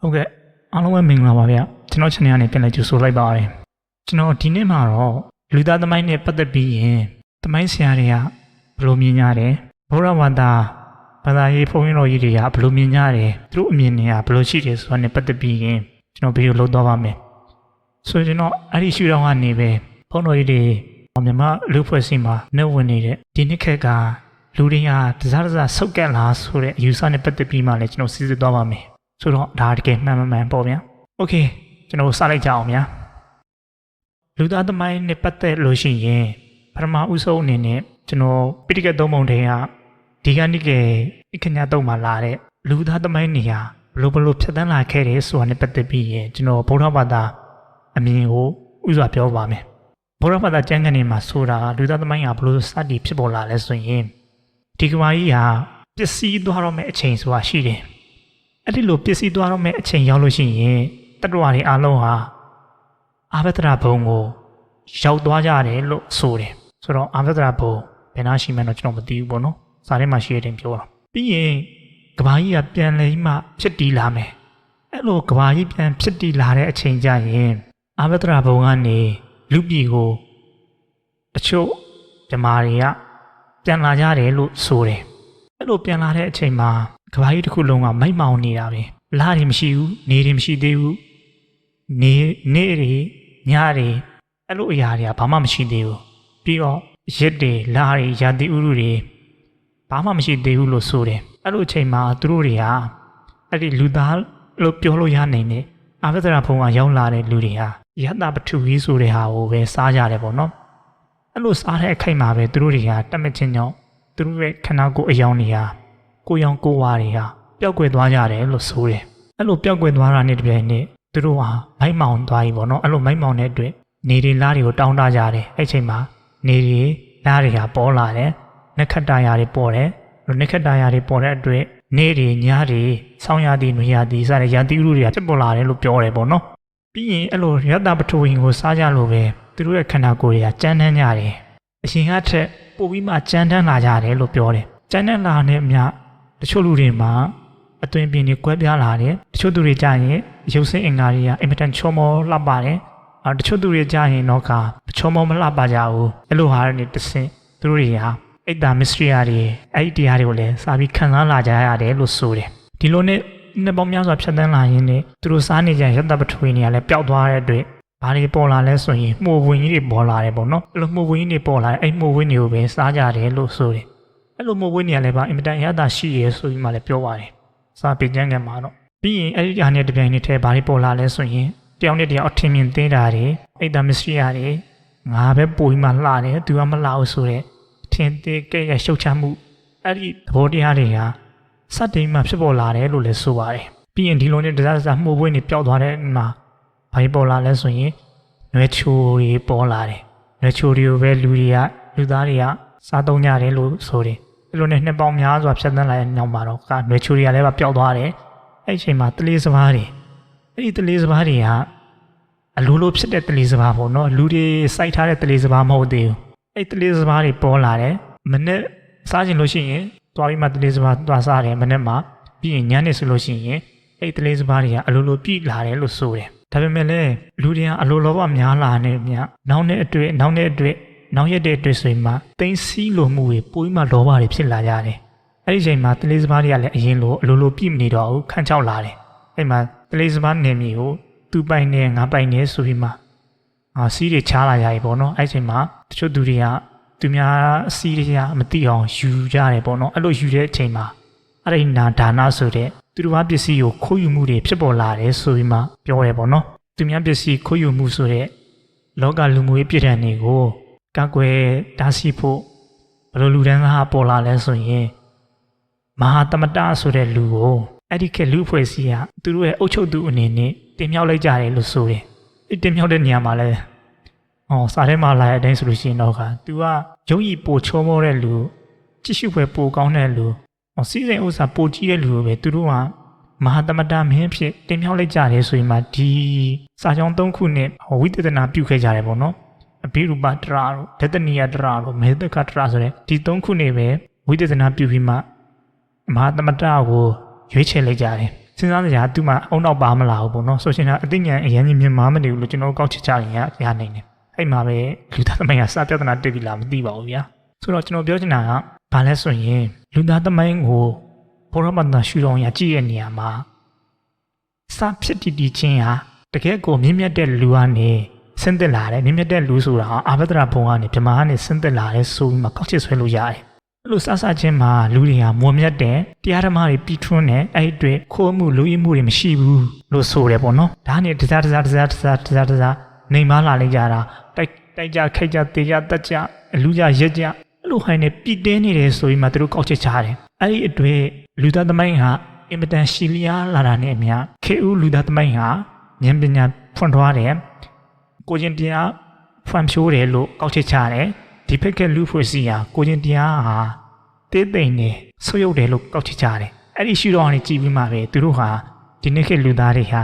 ဟုတ်ကဲ့အားလုံးပဲမင်္ဂလာပါဗျကျွန်တော် channel ကနေပြန်လည်ကြိုဆိုလိုက်ပါရစေကျွန်တော်ဒီနေ့မှာတော့လူသားသမိုင်းနဲ့ပတ်သက်ပြီးရင်သမိုင်းဆရာတွေကဘယ်လိုမြင်ကြတယ်ဘုရားဘာသာဘာသာရေးဘုန်းကြီးတော်ကြီးတွေကဘယ်လိုမြင်ကြတယ်သူတို့အမြင်တွေကဘယ်လိုရှိတယ်ဆိုတာနဲ့ပတ်သက်ပြီးရင်ကျွန်တော်ဗီဒီယိုလုပ်သွားပါမယ်ဆိုရင်တော့အဲ့ဒီရှုထောင့်ကနေပဲဘုန်းတော်ကြီးတွေမြန်မာလူဖွဲ့စည်းမှာနေဝင်နေတဲ့ဒီနှစ်ခက်ကလူတွေကတစားတစားဆုတ်ကက်လာဆိုတဲ့အယူဆနဲ့ပတ်သက်ပြီးမှလည်းကျွန်တော်စစ်စစ်သွားပါမယ် ဆိုတော့ဒါတကယ်မှန်မှန်မှန်ပေါ့ဗျာโอเคကျွန်တော်စလိုက်ကြအောင်ဗျာလူသားသမိုင်းနဲ့ပတ်သက်လို့ရှိရင်ပထမဦးဆုံးအနေနဲ့ကျွန်တော်ပိဋကတ်သုံးပုံထဲကဒီကနေ့ကအခညာသုံးမှာလာတဲ့လူသားသမိုင်းနေရာဘလို့ဘလို့ဖြတ်တန်းလာခဲ့တယ်ဆိုတာနဲ့ပတ်သက်ပြီးရင်ကျွန်တော်ဗုဒ္ဓဘာသာအမြင်ကိုဥစွာပြောပါမယ်ဗုဒ္ဓဘာသာကျမ်းဂန်တွေမှာဆိုတာလူသားသမိုင်းကဘလို့စတင်ဖြစ်ပေါ်လာလဲဆိုရင်ဒီကမာကြီးဟာပျက်စီးသွားတော့မယ့်အချိန်ဆိုတာရှိတယ် အဲ့ဒီလိုပစ္စည်းသွားတော့မဲ့အချိန်ရောက်လို့ရှိရင်တတ္တဝါတွေအားလုံးဟာအာဘဒရာဘုံကိုရောက်သွားကြတယ်လို့ဆိုတယ်ဆိုတော့အာဘဒရာဘုံဘယ်နှရှိမှန်းတော့ကျွန်တော်မသိဘူးပေါ့နော်စာထဲမှာရှိတဲ့ပြောတာပြီးရင်ကဘာကြီးကပြန်လဲမှဖြစ်တည်လာမယ်အဲ့လိုကဘာကြီးပြန်ဖြစ်တည်လာတဲ့အချိန်ကျရင်အာဘဒရာဘုံကနေလူပြည်ကိုတချို့ဓမ္မာတွေကပြန်လာကြတယ်လို့ဆိုတယ်အဲ့လိုပြန်လာတဲ့အချိန်မှာ ကဘာကြီးတစ်ခုလုံးကမိုက်မောင်နေတာပဲလာတွေမရှိဘူးနေတွေမရှိသေးဘူးနေနေတွေညတွေအဲ့လိုအရာတွေကဘာမှမရှိသေးဘူးပြီးတော့ရက်တွေလာတွေရာသီဥတုတွေဘာမှမရှိသေးဘူးလို့ဆိုတယ်အဲ့လိုအချိန်မှာသူတို့တွေကအဲ့ဒီလူသားလို့ပြောလို့ရနိုင်တဲ့အာဖဒရာဖုံကရောက်လာတဲ့လူတွေဟာယတပထုကြီးဆိုတဲ့ဟာကိုပဲစားကြတယ်ပေါ့နော်အဲ့လိုစားတဲ့အခိုက်မှာပဲသူတို့တွေကတတ်မချင်းကြောင့်သူတို့ရဲ့ခန္ဓာကိုယ်အယောင်တွေဟာ ကိုယ်ရောင်ကိုယ်ဝါတွေဟာပျောက်ကွယ်သွားကြတယ်လို့ဆိုတယ်။အဲ့လိုပျောက်ကွယ်သွားတာနဲ့တပြိုင်နက်သူတို့ဟာမိုက်မောင်သွားပြီပေါ့နော်။အဲ့လိုမိုက်မောင်တဲ့အတွက်နေတွေလားတွေကိုတောင်းတကြတယ်။အဲ့ချိန်မှာနေတွေလားတွေဟာပေါ်လာတယ်။နက္ခတ္တရာတွေပေါ်တယ်။အဲ့လိုနက္ခတ္တရာတွေပေါ်တဲ့အတွက်နေတွေညတွေဆောင်းရသည်နွေရသည်စတဲ့ရာသီဥတုတွေကဖြစ်ပေါ်လာတယ်လို့ပြောတယ်ပေါ့နော်။ပြီးရင်အဲ့လိုရတ္တပထဝီကိုစားကြလို့ပဲသူတို့ရဲ့ခန္ဓာကိုယ်တွေကကြမ်းတမ်းကြတယ်။အရှင်ကထက်ပို့ပြီးမှကြမ်းတမ်းလာကြတယ်လို့ပြောတယ်။ကြမ်းတမ်းလာတဲ့အမြ တချို့လူတွေမှာအသွင်ပြင်တွေကွဲပြားလာတယ်။တချို့သူတွေကြရင်ရုပ်စိတ်အင်္ဂါတွေကအင်မတန်ချောမောလှပတယ်။အဲတချို့သူတွေကြရင်တော့ကချောမောမလှပကြဘူး။အဲ့လိုဟာတွေနဲ့တစ်ဆင့်သူတို့တွေဟာအိတ်တာမစ္စတရီယာတွေအဲ့ဒီတရားတွေကိုလည်းစာပြီးခံစားလာကြရတယ်လို့ဆိုတယ်။ဒီလိုနဲ့နှစ်ပေါင်းများစွာဖြတ်သန်းလာရင်းနဲ့သူတို့စားနေကြရတ္တပထဝီနေရာလည်းပျောက်သွားတဲ့အတွက်ဘာတွေပေါ်လာလဲဆိုရင်မှုတ်ဝင်ကြီးတွေပေါ်လာတယ်ပေါ့နော်အဲ့လိုမှုတ်ဝင်ကြီးတွေပေါ်လာတယ်အဲ့မှုတ်ဝင်တွေကိုပဲစားကြတယ်လို့ဆိုတယ် အဲ့လိုမှုတ်ဝင်တွေကလည်းပါအင်မတန်အရသာရှိရဲဆိုပြီးမှလည်းပြောပါတယ်စာပေကျမ်းကမှာတော့ပြီးရင်အဲ့ဒီဟာနဲ့တပြိုင်နက်တည်းဘာတွေပေါ်လာလဲဆိုရင်တယောက်နဲ့တယောက်အထင်မြင်သေးတာတွေအိတ်တာမစ္စရီယာတွေငါပဲပိုပြီးမှလှတယ်သူကမလှဘူးဆိုတဲ့ထင်သေးကဲ့ရဲ့ရှုပ်ချမှုအဲ့ဒီသဘောတရားတွေကစတင်မှဖြစ်ပေါ်လာတယ်လို့လည်းဆိုပါတယ်ပြီးရင်ဒီလိုနဲ့တစားတစားမှုတ်ဝင်တွေပျောက်သွားတဲ့မှာဘာကြီးပေါ်လာလဲဆိုရင်နွေချိုတွေပေါ်လာတယ်နွေချိုတွေကိုပဲလူတွေကလူသားတွေကစားသုံးကြတယ်လို့ဆိုတယ် အဲ့လိုနဲ့နှစ်ပေါင်းများစွာဖြတ်သန်းလာတဲ့နောက်မှာတော့ကနွေချိုတွေကလည်းပျောက်သွားတယ်အဲ့ဒီအချိန်မှာတလေးစဘာတွေအဲ့ဒီတလေးစဘာတွေကအလိုလိုဖြစ်တဲ့တလေးစဘာပေါ့နော်လူတွေစိုက်ထားတဲ့တလေးစဘာမဟုတ်သေးဘူးအဲ့ဒီတလေးစဘာတွေပေါ်လာတယ်မနေ့စားခြင်းလို့ရှိရင်သွားပြီးမှတလေးစဘာသွားစားတယ်မနေ့မှာပြီးရင်ညနေဆိုလို့ရှိရင်အဲ့ဒီတလေးစဘာတွေကအလိုလိုပြည့်လာတယ်လို့ဆိုတယ်ဒါပေမဲ့လည်းလူတွေကအလိုလောဘများလာနေမြနောက်နဲ့အတွေ့နောက်နဲ့အတွေ့ နောက်ရက်တဲ့အတွက်ဆိုရင်မှတိမ့်စီလိုမှုတွေပိုပြီးမှလောဘတွေဖြစ်လာကြတယ်။အဲ့ဒီချိန်မှာတလေးစပါးတွေကလည်းအရင်လိုအလိုလိုပြည့်မနေတော့ဘူးခန့်ချောက်လာတယ်။အဲ့မှာတလေးစပါးနေမြေကိုသူပိုင်နေငါပိုင်နေဆိုပြီးမှအာစီးတွေချားလာရပြီပေါ့နော်။အဲ့ချိန်မှာတချို့သူတွေကသူများအစီးတွေကမသိအောင်ယူကြတယ်ပေါ့နော်။အဲ့လိုယူတဲ့အချိန်မှာအရိနာဒါနဆိုတဲ့သူတို့ဘာပစ္စည်းကိုခိုးယူမှုတွေဖြစ်ပေါ်လာတယ်ဆိုပြီးမှပြောရဲပေါ့နော်သူများပစ္စည်းခိုးယူမှုဆိုတဲ့လောကလူမှုရေးပြည်ထန်တွေကို ကကွယ်တားဆီးဖို့ဘယ်လိုလူတန်းစားပေါ်လာလဲဆိုရင်မဟာတမတဆိုတဲ့လူကိုအဲ့ဒီခေတ်လူဖွဲ့စည်းကသူတို့ရဲ့အုပ်ချုပ်သူအနေနဲ့တင်မြှောက်လိုက်ကြတယ်လို့ဆိုတယ်အဲ့တင်မြှောက်တဲ့နေရာမှာလဲအော်စာထဲမှာလာတဲ့အတိုင်းဆိုလို့ရှိရင်တော့က तू ကရုပ်ရည်ပိုချောမောတဲ့လူကြည့်ရှုဖွယ်ပိုကောင်းတဲ့လူ။စီးစိမ်ဥစ္စာပိုကြီးတဲ့လူကိုပဲသူတို့ကမဟာတမတမင်းဖြစ်တင်မြောက်လိုက်ကြတယ်ဆိုရင်မှဒီစာကြောင်း၃ခုနဲ့ဝိသေသနာပြုခဲ့ကြတယ်ပေါ့နော်။ အဘိရူပတရာတို့ဒတနိယတရာတို့မေတ္တကတရာဆိုတဲ့ဒီ၃ခုနဲ့ပဲဝိသေသနာပြုပြီးမှမဟာတမတကိုရွေးချယ်လိုက်ကြတယ်။စဉ်းစားကြသူမှအုံနောက်ပါမလာဘူးပေါ့နော်ဆိုရှင်ကအသိဉာဏ်အရင်ကြီးမြင်မှမနေဘူးလို့ကျွန်တော်ကောက်ချက်ချရင်ရရနိုင်တယ်အဲ့မှာပဲလူသားသမိုင်းကစပြဿနာတက်ပြီလားမသိပါဘူးဗျာဆိုတော့ကျွန်တော်ပြောချင်တာကဘာလဲဆိုရင်လူသားသမိုင်းကိုဘောရမန္တရှူတော်ရကြည့်ရနေရမှာစဖြစ်တည်တည်ချင်းဟာတကယ်ကိုမြင့်မြတ်တဲ့လူကနေ ဆင်းသက်လာတယ်မြင့်မြတ်တဲ့လူဆိုတာအာဘဒရာဘုံကနေပြမာကနေဆင်းသက်လာတယ်ဆိုပြီးမှကောက်ချက်ဆွဲလို့ရတယ်အဲ့လိုစစချင်းမှာလူတွေကမွန်မြတ်တဲ့တရားဓမ္မတွေပြီးထွန်းတဲ့အဲ့ဒီအတွက်ခိုးမှုလူရင်းမှုတွေမရှိဘူးလို့ဆိုတယ်ပေါ့နော်ဒါနဲ့တစားတစားတစားတစားတစားတစားနေမလာလိုက်ကြတာတိုက်တိုက်ကြခိုက်ကြတေကြတက်ကြအလူကြရက်ကြအဲ့လိုဟိုင်းနေပြည်တင်းနေတယ်ဆိုပြီးမှသူတို့ကောက်ချက်ချတယ်အဲ့ဒီအတွက်လူသားသမိုင်းဟာအင်မတန်ရှီလျားလာတာနဲ့အမျှခေဦးလူသားသမိုင်းဟာဉာဏ်ပညာဖွင့်ထွားတယ် ကိုကျင်တရားဖွံ့ဖြိုးတယ်လို့ကောက်ချက်ချတယ်ဒီဖက်ကလူဖွဲ့စီဟာကိုကျင်တရားဟာတေးသိမ့်နေဆုပ်ယုပ်တယ်လို့ကောက်ချက်ချတယ်အဲ့ဒီရှုတော့ကနေကြည်ပြီးမှပဲသူတို့ဟာဒီနေ့ခေတ်လူသားတွေဟာ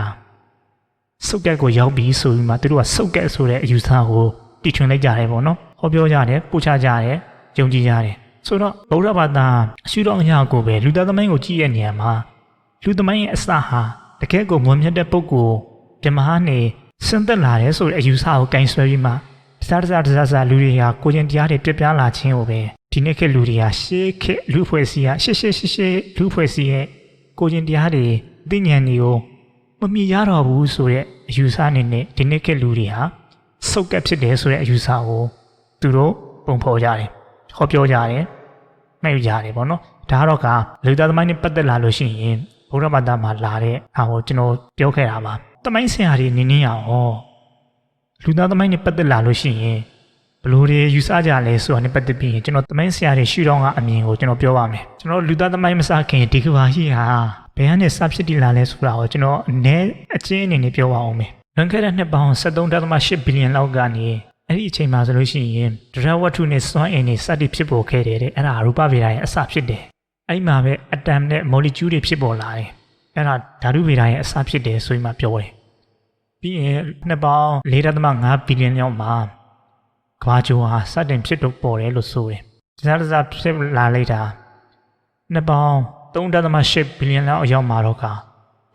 စုတ်ကက်ကိုရောက်ပြီးဆိုပြီးမှသူတို့ကစုတ်ကက်ဆိုတဲ့အယူဆကိုတီထွင်လိုက်ကြတယ်ပေါ့နော်ဟောပြောကြတယ်ပို့ချကြတယ်ယုံကြည်ကြတယ်ဆိုတော့ဗုဒ္ဓဘာသာရှုတော့အရာကိုပဲလူသားသမိုင်းကိုကြည့်ရနေရမှာလူသမိုင်းရဲ့အစဟာတကယ်ကိုမွန်မြတ်တဲ့ပုဂ္ဂိုလ်ဓမ္မနဲ့ ဆင်းသက်လာတယ်ဆိုတဲ့အယူဆကိုကင်ဆွဲပြီးမှတစားတစားတစားတစားလူတွေဟာကိုကျင်တရားတွေပြပြလာခြင်းကိုပဲဒီနေ့ခေတ်လူတွေဟာရှေးခေတ်လူဖွဲ့စည်းဟာရှေးရှေးရှေးရှေးလူဖွဲ့စည်းရဲ့ကိုကျင်တရားတွေသိဉာဏ်တွေကိုမမီရတော့ဘူးဆိုတဲ့အယူဆအနေနဲ့ဒီနေ့ခေတ်လူတွေဟာစုပ်ကပ်ဖြစ်တယ်ဆိုတဲ့အယူဆကိုသူတို့ပုံဖော်ကြတယ်ဟောပြောကြတယ်မှတ်ယူကြတယ်ပေါ့နော်ဒါကတော့ကလူသားသမိုင်းနဲ့ပတ်သက်လာလို့ရှိရင်ဘုရားဘာသာမှာလာတဲ့ဟာကိုကျွန်တော်ပြောခဲ့တာပါ သမိုင်းဆရာတွေနင်းနေရအောင်လူသားသမိုင်းနဲ့ပတ်သက်လာလို့ရှိရင်ဘလို့တွေယူဆကြလဲဆိုတာနဲ့ပတ်သက်ပြီးရင်ကျွန်တော်သမိုင်းဆရာတွေရှုထောင့်ကအမြင်ကိုကျွန်တော်ပြောပါမယ်ကျွန်တော်လူသားသမိုင်းမစခင်ဒီကဘာရှိဟာဘယ်ကနေစဖြစ်တည်လာလဲဆိုတာကိုကျွန်တော်အနည်းအချင်းအနေနဲ့ပြောပါအောင်မယ်လွန်ခဲ့တဲ့နှစ်ပေါင်း73.8ဘီလီယံလောက်ကနေအဲ့ဒီအချိန်မှာဆိုလို့ရှိရင်ဒရဝတ္ထုနဲ့စွမ်းအင်တွေစတင်ဖြစ်ပေါ်ခဲ့တယ်တဲ့အဲ့ဒါရူပဗေဒရဲ့အစဖြစ်တယ်အဲ့မှာပဲအတမ်နဲ့မော်လီကျူးတွေဖြစ်ပေါ်လာတယ် အဲ့ဒါဓာတုဗေဒရဲ့အစဖြစ်တယ်ဆိုပြီးမှပြောတယ်ပြီးရင်နှစ်ပေါင်း4.5ဘီလီယံလောက်မှာကဘာဂျိုဟာစတင်ဖြစ်တော့ပေါ်တယ်လို့ဆိုတယ်ဒီစားတစားဖြစ်လာလိုက်တာနှစ်ပေါင်း3.8ဘီလီယံလောက်အရောက်မှာတော့က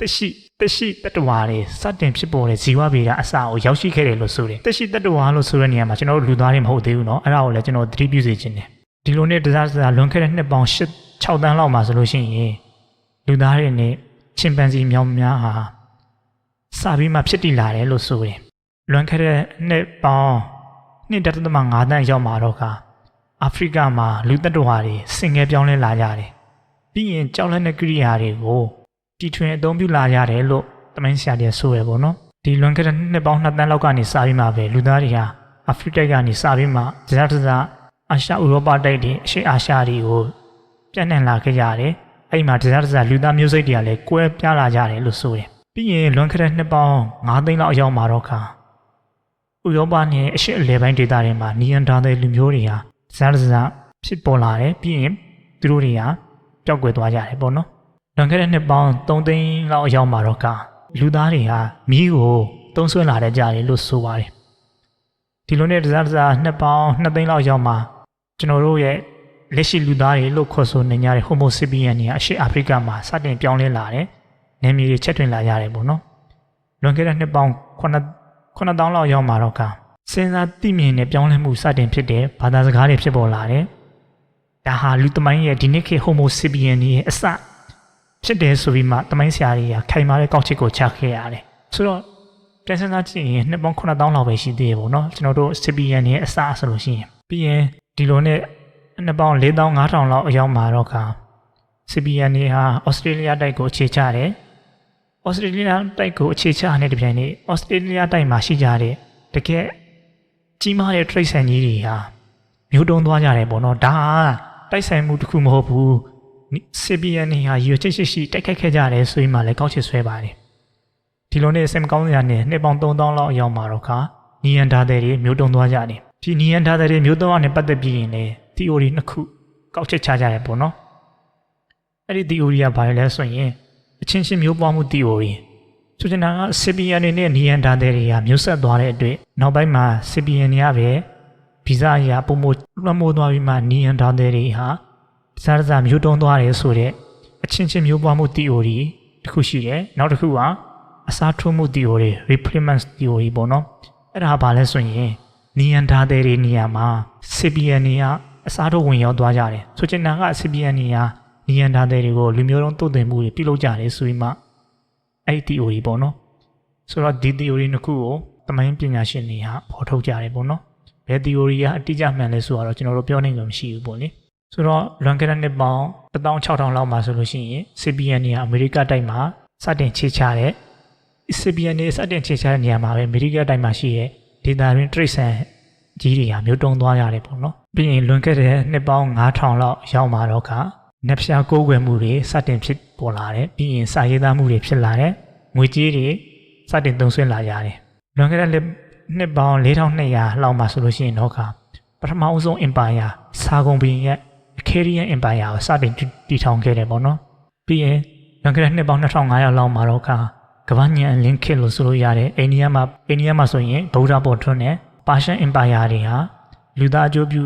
တရှိတရှိတတဝါတွေစတင်ဖြစ်ပေါ်တဲ့ဇီဝဗေဒအစကိုရောက်ရှိခဲ့တယ်လို့ဆိုတယ်တရှိတတဝါလို့ဆိုတဲ့နေရာမှာကျွန်တော်တို့လူသားတွေမဟုတ်သေးဘူးเนาะအဲ့ဒါကိုလည်းကျွန်တော်သတိပြုစေချင်တယ်ဒီလိုနဲ့တစားတစားလွန်ခဲ့တဲ့နှစ်ပေါင်း8 6တန်းလောက်မှာဆိုလို့ရှိရင်လူသားတွေနဲ့ ချင်ပန်စီမြောင်များဟာစပြီးမှဖြစ်တည်လာတယ်လို့ဆိုတယ်လွန်ခဲ့တဲ့နှစ်ပေါင်းနှစ်တသမ5တန်းရောက်မှာတော့ကအာဖရိကမှာလူသက်တော်ဟာတွေစင်ငယ်ပြောင်းလဲလာကြတယ်ပြီးရင်ကြောက်လက်တဲ့ကိရိယာတွေကိုတီထွင်အသုံးပြုလာရတယ်လို့တမန်ဆရာတွေဆိုရပေါ့နော်ဒီလွန်ခဲ့တဲ့နှစ်ပေါင်း2တန်းလောက်ကနေစပြီးမှပဲလူသားတွေဟာအာဖရိကကနေစပြီးမှဇာတ်ဇာအာရှဥရောပတိုက်တွေအရှေ့အာရှတွေကိုပြန့်နှံ့လာခဲ့ကြတယ် အဲ့မှာဇာတ်ဇာလူသားမျိုးစိတ်တွေကလည်းကွဲပြားလာကြတယ်လို့ဆိုတယ်ပြီးရင်လွန်ခဲ့တဲ့နှစ်ပေါင်း9သိန်းလောက်အရောက်မှာတော့ခါဥရောပနဲ့အရှေ့အလယ်ပိုင်းဒေသတွေမှာနီယန်ဒါတဲ့လူမျိုးတွေဟာဇာတ်ဇာဖြစ်ပေါ်လာတယ်ပြီးရင်သူတို့တွေကပျောက်ကွယ်သွားကြတယ်ပေါ့နော်လွန်ခဲ့တဲ့နှစ်ပေါင်း3သိန်းလောက်အရောက်မှာတော့ကလူသားတွေဟာမီးကိုသုံးဆွဲလာတဲ့ကြတယ်လို့ဆိုပါတယ်ဒီလိုနဲ့တစားတစားနှစ်ပေါင်း2သိန်းလောက်ရောက်မှာကျွန်တော်တို့ရဲ့ လက်ရှိလူသားတွေလို့ခေါ်ဆိုနေကြတဲ့ Homo sapien တွေအရှေ့အာဖရိကမှာစတင်ပြောင်းလဲလာတယ်။နေမြေတွေချက်ထွင်လာကြတယ်ပေါ့နော်။လွန်ခဲ့တဲ့နှစ်ပေါင်း9 9000လောက်ရောက်မှာတော့ကစဉ်းစားသိမြင်တဲ့ပြောင်းလဲမှုစတင်ဖြစ်တဲ့ဘာသာစကားတွေဖြစ်ပေါ်လာတယ်။ဒါဟာလူသမိုင်းရဲ့ဒီနေ့ခေတ် Homo sapien ရဲ့အစဖြစ်တယ်ဆိုပြီးမှတမိုင်းဆရာတွေကခိုင်မာတဲ့ကောက်ချစ်ကိုချခဲ့ရတယ်ဆိုတော့ပြန်စဉ်းစားကြည့်ရင်နှစ်ပေါင်း9000လောက်ပဲရှိသေးတယ်ပေါ့နော်ကျွန်တော်တို့ CPN ရဲ့အစဆိုလို့ရှိရင်ပြီးရင်ဒီလိုနဲ့ နှစ်ပေါင်း4500လောက်အရောက်မှာတော့က CPN တွေဟာဩစတြေးလျတိုက်ကိုအခြေချတယ်ဩစတြေးလျတိုက်ကိုအခြေချတဲ့တပြိုင်နက်ဩစတြေးလျတိုက်မှာရှိကြတဲ့တကယ်ကြီးမားတဲ့ trade ဆန်ကြီးတွေဟာမျိုးတုံးသွားကြတယ်ပေါ့နော်ဒါဟာတိုက်ဆိုင်မှုတစ်ခုမဟုတ်ဘူး CBN နေဟာရွေချက်ရှိရှိတိုက်ခိုက်ခဲ့ကြတယ်ဆိုရင်မှလည်းကောက်ချစ်ဆွဲပါတယ်ဒီလိုနဲ့စင်မကောင်းစရာနဲ့နှစ်ပေါင်း3000လောက်အရောက်မှာတော့ခါနီယန်ဒါတဲ့တွေမျိုးတုံသွားကြတယ်ဒီနီယန်ဒါတဲ့တွေမျိုးတုံနဲ့ပတ်သက်ပြီးရင်လည်း theory နှစ်ခုကောက်ချက်ချကြတယ်ပေါ့နော်အဲ့ဒီ theory ကဘာလဲဆိုရင်အချင်းချင်းမျိုးပွားမှု theory ဆိုချင်တာက CBN နဲ့နီယန်ဒါတဲ့တွေကမျိုးဆက်သွားတဲ့အတွက်နောက်ပိုင်းမှာ CBN တွေကပဲဗီဇအရာပုံမလွှမ်းမိုးသွားပြီးမှနီယန်ဒါတဲ့တွေဟာစားစားမျိုးတုံးသွားတယ်ဆိုတော့အချင်းချင်းမျိုးပွားမှု theory တစ်ခုရှိတယ်နောက်တစ်ခုကအစားထိုးမှု theory replacement theory ပေါ့နော်အဲ့ဒါဘာလဲဆိုရင်နီယန်ဒါသေးတွေနေရာမှာ CPN တွေက အစားထိုးဝင်ရောက်သွားကြတယ်ဆိုချင်တာက CPN တွေကနီယန်ဒါသေးတွေကိုလူမျိုးတုံးတုံ့တင်မှုတွေပြုလုပ်ကြတယ်ဆိုပြီးမှအဲ့ဒီ theory ပေါ့နော်ဆိုတော့ဒီ theory နှစ်ခုကိုတမိုင်းပညာရှင်တွေကပေါ်ထုတ်ကြတယ်ပေါ့နော်ဘယ် theory ကအတိအကျမှန်လဲဆိုတော့ကျွန်တော်တို့ပြောနိုင်လို့မရှိဘူးပေါ့လေဆိုတော့လွန်ခဲ့တဲ့နှစ်ပေါင်း16000လောက်မှာဆိုလို့ရှိရင် CPN တွေကအမေရိကတိုက်မှာစတင်ချေချတဲ့ CPN တွေစတင်ချေချတဲ့နေရာမှာပဲအမေရိကတိုက်မှာရှိတဲ့ဒေတာရင်း trace ဆန် ကြီးတွေကမျိုးတုံသွားရတယ်ပေါ့နော်ပြီးရင်လွန်ခဲ့တဲ့နှစ်ပေါင်း9000လောက်ရောက်มาတော့ကနက်ဖျားကိုးကွယ်မှုတွေစတင်ဖြစ်ပေါ်လာတယ်ပြီးရင်စာရေးသားမှုတွေဖြစ်လာတယ်ငွေကြေးတွေစတင်သုံးစွဲလာကြတယ်လွန်ခဲ့တဲ့နှစ်ပေါင်း4200လောက်မှာဆိုလို့ရှိရင်တော့ကပထမအဆုံး empire စာကုန်ဘီရဲ့ Akkadian Empire ကိုစတင်တည်ထောင်ခဲ့တယ်ပေါ့နော်ပြီးရင်လွန်ခဲ့တဲ့နှစ်ပေါင်း2500လောက်မှာတော့ကကမ္ဘာညံလင်းခေတ်လို့ဆိုလို့ရတယ်အိန္ဒိယမှာအိန္ဒိယမှာဆိုရင်ဗုဒ္ဓဘောထွန်း နဲ့ Persian Empire တွေဟာလူသားအကျိုးပြု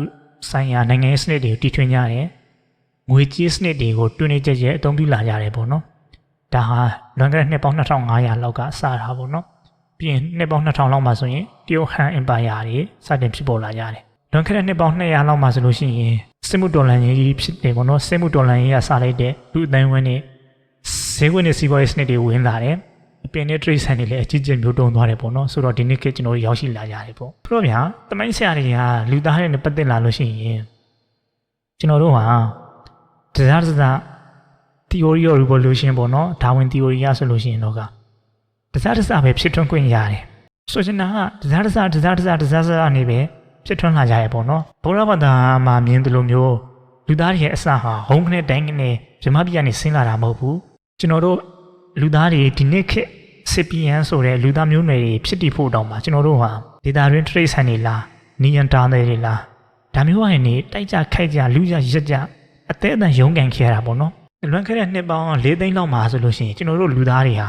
ဆိုင်ရာနိုင်ငံရေးစနစ်တွေကိုတည်ထွင်ကြတယ်ငွေကြေးစနစ်တွေကိုတွင်းနေကြကြအသုံးပြုလာကြတယ်ပေါ့နော်ဒါဟာလွန်ခဲ့တဲ့နှစ်ပေါင်း2500လောက်ကစတာပေါ့နော်ပြီးရင်နှစ်ပေါင်း2000လောက်မှာဆိုရင်တရုတ်ဟန် Empire တွေစတင်ဖြစ်ပေါ်လာကြတယ်လွန်ခဲ့တဲ့နှစ်ပေါင်း200လောက်မှာဆိုလို့ရှိရင်စစ်မှုတော်လှန်ရေးဖြစ်တယ်ပေါ့နော်စစ်မှုတော်လှန်ရေးကစလိုက်တဲ့လူအတိုင်းဝန်းနေဈေးဝင်နေစီးပွားရေးစနစ်တွေဝင်လာတယ်အ ပင်နဲ့ trade ဆိုင်တွေလည်းအကြီးကျယ်မျိုးတုံသွားတယ်ပေါ့နော်ဆိုတော့ဒီနေ့ကကျွန်တော်ရောက်ရှိလာကြတယ်ပေါ့ဆိုတော့ဗျာတမိုင်းဆရာတွေကလူသားတွေနဲ့ပတ်သက်လာလို့ရှိရင်ကျွန်တော်တို့ဟာဒဇာဒဇာ theory of revolution ပေါ့နော်ဒါဝင် theory ရဆိုလို့ရှိရင်တော့ကဒဇာဒဇာပဲဖြစ်ထွန်းခွင့်ရတယ်ဆိုချင်တာကဒဇာဒဇာဒဇာဒဇာဒဇာဒဇာနေပဲဖြစ်ထွန်းလာကြရပေါ့နော်ဘုရားဘာသာမှာမြင်တယ်လို့မျိုးလူသားတွေရဲ့အစဟာဟုံးခနဲ့တိုင်းကနေဗြဟ္မပြည်ကနေဆင်းလာတာမဟုတ်ဘူးကျွန်တော်တို့ လူသားတွေဒီနေ့ခေတ်စီပီယန်ဆိုတဲ့လူသားမျိုးနွယ်တွေဖြစ်တည်ဖို့တောင်းပါကျွန်တော်တို့ဟာဒေတာရင်း trace နေလားနီယန်တာတွေလားဒါမျိုးဟာနေတိုက်ကြခိုက်ကြလူကြရက်ကြအသေးအတန်ရုန်းကန်ခဲ့ရတာပေါ့နော်လွန်ခဲ့တဲ့နှစ်ပေါင်း၄သိန်းလောက်မှာဆိုလို့ရှိရင်ကျွန်တော်တို့လူသားတွေဟာ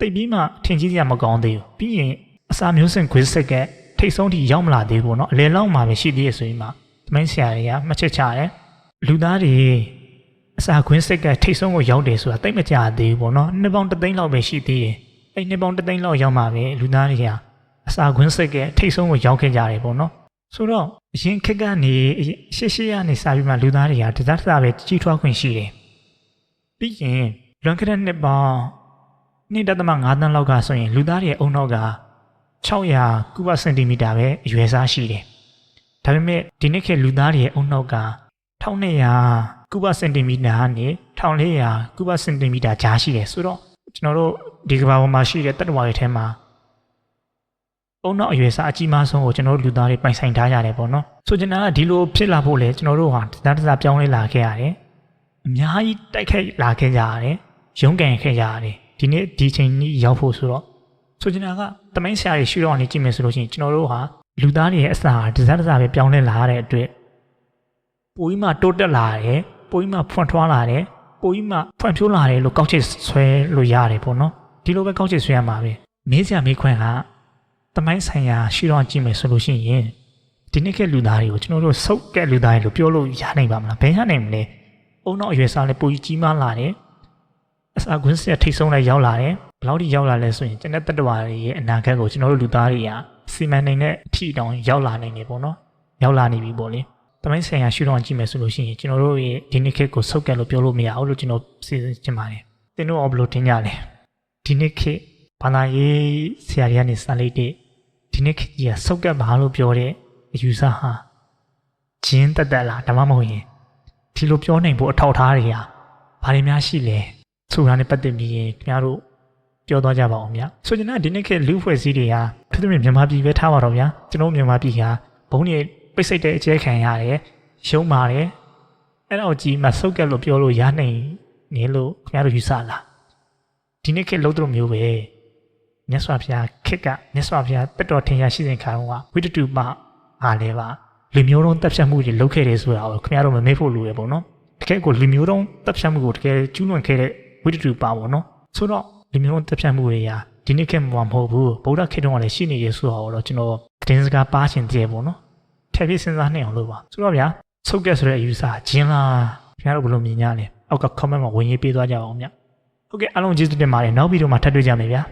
တိတ်ပြီးမှထင်ကြီးစရာမကောင်းသေးဘူးပြီးရင်အစာမျိုးစင်ခွေးစက်ကထိတ်ဆုံးထိရောက်မလာသေးဘူးပေါ့နော်အလေလောက်မှာပဲရှိသေးရဆိုရင်မှတမန်ဆရာတွေကမှတ်ချက်ချတယ်လူသားတွေ အစာခွင်းစိတ်ကထိတ်ဆုံးကိုရောက်တယ်ဆိုတာတိတ်မကြသေးဘူးပေါ့နော်နှစ်ပေါင်းတစ်သိန်းလောက်ပဲရှိသေးတယ်အဲ့နှစ်ပေါင်းတစ်သိန်းလောက်ရောက်မှပဲလူသားတွေကအစာခွင်းစိတ်ကထိတ်ဆုံးကိုရောက်ခဲ့ကြတယ်ပေါ့နော်ဆိုတော့အရင်ခက်ကနေရှေ့ရှေ့ကနေစာပြီးမှလူသားတွေကတစားတစားပဲကြီးထွားခွင့်ရှိတယ်ပြီးရင်လွန်ခဲ့တဲ့နှစ်ပေါင်း2.5တန်းလောက်ကဆိုရင်လူသားတွေရဲ့အုံနောက်က600ကုဗစင်တီမီတာပဲအရွယ်စားရှိတယ်။ဒါပေမဲ့ဒီနေ့ခေတ်လူသားတွေရဲ့အုံနောက်က1200 ကုဗစင်တီမီတာနဲ့1400ကုဗစင်တီမီတာကြားရှိတယ်ဆိုတော့ကျွန်တော်တို့ဒီကမ္ဘာပေါ်မှာရှိတဲ့တပ်တော်တွေထဲမှာအုံနောက်အရွယ်စားအကြီးမားဆုံးကိုကျွန်တော်တို့လူသားတွေပိုင်ဆိုင်ထားရတယ်ပေါ့နော်။ဆိုချင်တာကဒီလိုဖြစ်လာဖို့လေကျွန်တော်တို့ဟာတစားတစားပြောင်းလဲလာခဲ့ရတယ်။အများကြီးတိုက်ခိုက်လာခဲ့ကြရတယ်။ရုန်းကန်ခဲ့ကြရတယ်။ဒီနေ့ဒီချိန်ကြီးရောက်ဖို့ဆိုတော့ဆိုချင်တာကတမိုင်းဆရာတွေရှုတော့နေကြည့်မယ်ဆိုလို့ရှိရင်ကျွန်တော်တို့ဟာလူသားတွေရဲ့အစာဟာဒဇတ်ဒဇတ်ပဲပြောင်းလဲလာတဲ့အတွက်ပိုကြီးမှတိုးတက်လာတယ် ပိုကြီးမှဖွံ့ထွားလာတယ်ပိုကြီးမှဖွံ့ဖြိုးလာတယ်လို့ကောက်ချက်ဆွဲလို့ရတယ်ပေါ့နော်ဒီလိုပဲကောက်ချက်ဆွဲရမှာပဲမေးစရာမေးခွန်းကတမိုင်းဆိုင်ရာရှုတော့ကြည့်မယ်ဆိုလို့ရှိရင်ဒီနေ့ကလူသားတွေကိုကျွန်တော်တို့စုပ်ကဲလူသားတွေလို့ပြောလို့ရနိုင်ပါမလားဘယ်ရနိုင်မလဲအုံတော့အရွယ်စားလဲပိုကြီးကြီးမားလာတယ်အစာကွင်းဆက်ထိတ်ဆုံးလဲရောက်လာတယ်ဘယ်လောက်ထိရောက်လာလဲဆိုရင်ကျွန်တဲ့တတ္တဝါတွေရဲ့အနာဂတ်ကိုကျွန်တော်တို့လူသားတွေကစီမံနိုင်တဲ့အထီတောင်ရောက်လာနိုင်နေပေါ့နော်ရောက်လာနေပြီပေါ့လေ တမိုင်းဆိုင်ရာရှုထောင့်ကြည့်မယ်ဆိုလို့ရှိရင်ကျွန်တော်တို့ရဲ့ဒီနေ့ခေတ်ကိုဆုတ်ကက်လို့ပြောလို့မရဘူးလို့ကျွန်တော်စီစဉ်ချင်ပါတယ်သင်တို့အော်ဘလို့ထင်ကြလဲဒီနေ့ခေတ်ဘာသာရေးဆရာတွေကနေစလိုက်တဲ့ဒီနေ့ခေတ်ကြီးကဆုတ်ကက်ပါလို့ပြောတဲ့အယူဆဟာဂျင်းတက်တက်လားဒါမှမဟုတ်ရင်ဒီလိုပြောနိုင်ဖို့အထောက်ထားတွေဟာဘာတွေများရှိလဲဆိုတာနဲ့ပတ်သက်ပြီးရင်ခင်ဗျားတို့ပြောသွားကြပါအောင်ဗျာဆိုကြတဲ့ဒီနေ့ခေတ်လူဖွဲ့စည်းတွေဟာသူတို့မြန်မာပြည်ပဲထားပါတော့ဗျာကျွန်တော်မြန်မာပြည်ဟာဘုံတွေ ပိတ်စိတ်တဲ့အကျဲခံရတယ်ရုံးပါတယ်အဲ့တော့ကြီးမဆုတ်ကက်လို့ပြောလို့ရနိုင်နေလို့ခင်ဗျားတို့ယူဆလားဒီနေ့ခေတ်လုံးတို့မျိုးပဲမြတ်စွာဘုရားခေတ်ကမြတ်စွာဘုရားတက်တော်ထင်ရှားရှိစဉ်ခါကဝိတ္တုမအားလဲပါလူမျိုးတုံးတပ်ဖြတ်မှုတွေလုပ်ခဲ့တယ်ဆိုတာကိုခင်ဗျားတို့မမေ့ဖို့လိုရပေါ့နော်တကယ်ကိုလူမျိုးတုံးတပ်ဖြတ်မှုကိုတကယ်ကျူးလွန်ခဲ့တဲ့ဝိတ္တုပါပေါ့နော်ဆိုတော့လူမျိုးတက်ဖြတ်မှုတွေရာဒီနေ့ခေတ်မှာမဟုတ်ဘူးဗုဒ္ဓခေတ်တုန်းကလည်းရှိနေရဆိုတော့ကျွန်တော်တင်းစကားပါချင်သေးပေါ့နော် ထည့်ပြီးစဉ်းစားနေအောင်လို့ပါဆိုတော့ဗျာဆုတ်ကက်ဆိုတဲ့အယူဆဂျင်းလားခင်ဗျားတို့ဘယ်လိုမြင်ကြလဲအောက်က comment မှာဝင်ရေးပေးသွားကြအောင်ဗျဟုတ်ဟုတ်ကဲ့အားလုံးကျေးဇူးတင်ပါတယ်နောက်ဗီဒီယိုမှာထပ်တွေ့ကြမယ်ဗျာ